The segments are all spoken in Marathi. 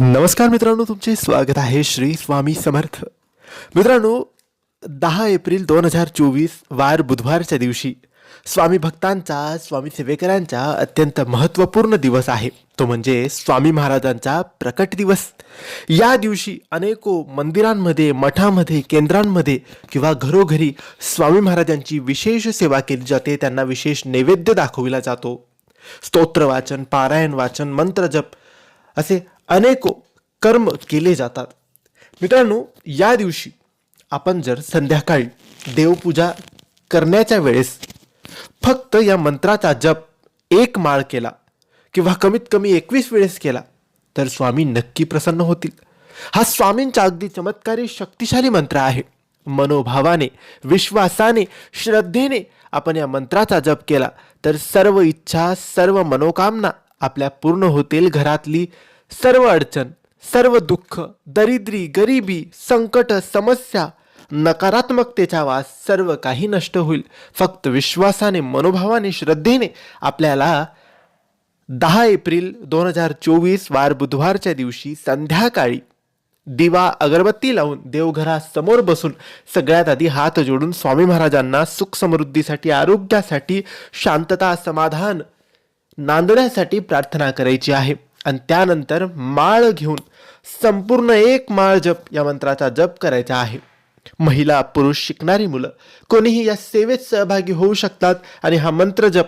नमस्कार मित्रांनो तुमचे स्वागत आहे श्री स्वामी समर्थ. मित्रांनो दहा एप्रिल दोन हजार चोवीस वार बुधवारच्या दिवशी स्वामी भक्तांचा स्वामी सेवेकरांचा अत्यंत महत्त्वपूर्ण दिवस आहे. तो म्हणजे स्वामी महाराजांचा प्रकट दिवस. या दिवशी अनेको मंदिरांमध्ये मठामध्ये केंद्रांमध्ये किंवा घरोघरी स्वामी महाराजांची विशेष सेवा केली जाते. त्यांना विशेष नैवेद्य दाखविला जातो. स्तोत्र वाचन पारायण वाचन मंत्र जप असे अनेको कर्म केले जातात. मित्रांनो या दिवशी आपण जर संध्याकाळी देवपूजा करण्याच्या वेळेस फक्त या मंत्राचा जप एक माळ केला किंवा कमीत कमी एकवीस वेळेस केला तर स्वामी नक्की प्रसन्न होतील. हा स्वामींचा अगदी चमत्कारी शक्तिशाली मंत्र आहे. मनोभावाने विश्वासाने श्रद्धेने आपण या मंत्राचा जप केला तर सर्व इच्छा सर्व मनोकामना आपल्या पूर्ण होतील घरातली सर्व अडचण सर्व दुःख दरिद्री गरिबी संकट समस्या नकारात्मकतेचा वास सर्व काही नष्ट होईल. फक्त विश्वासाने मनोभावाने श्रद्धेने आपल्याला दहा एप्रिल दोन हजार चोवीस वार बुधवारच्या दिवशी संध्याकाळी दिवा अगरबत्ती लावून देवघरासमोर बसून सगळ्यात आधी हात जोडून स्वामी महाराजांना सुख समृद्धीसाठी आरोग्यासाठी शांतता समाधान नांदण्यासाठी प्रार्थना करायची आहे. आणि त्यानंतर माळ घेऊन संपूर्ण एक माळ जप या मंत्राचा जप करायचा आहे. महिला पुरुष शिकणारी मुलं कोणीही या सेवेत सहभागी होऊ शकतात आणि हा मंत्र जप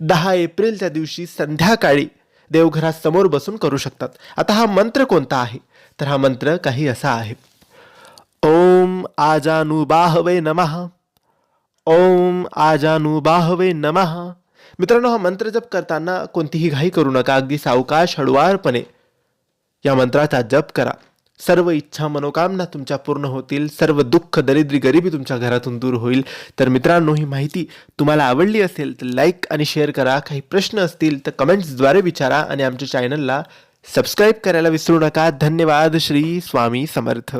दहा एप्रिलच्या दिवशी संध्याकाळी देवघरासमोर बसून करू शकतात. आता हा मंत्र कोणता आहे? तर हा मंत्र काही असा आहे. ओम आजानुबाहवे नमः. ओम आजानुबाहवे नमः. मित्रांनो हा मंत्र जप करताना कोणतीही घाई करू नका. अगदी सावकाश हळुवारपणे या मंत्राचा जप करा. सर्व इच्छा मनोकामना तुमच्या पूर्ण होतील. सर्व दुःख दरिद्री गरिबी तुमच्या घरातून दूर होईल. तर मित्रांनो ही माहिती तुम्हाला आवडली असेल तर लाईक आणि शेअर करा. काही प्रश्न असतील तर कमेंट्सद्वारे विचारा आणि आमच्या चॅनलला सबस्क्राईब करायला विसरू नका. धन्यवाद. श्री स्वामी समर्थ.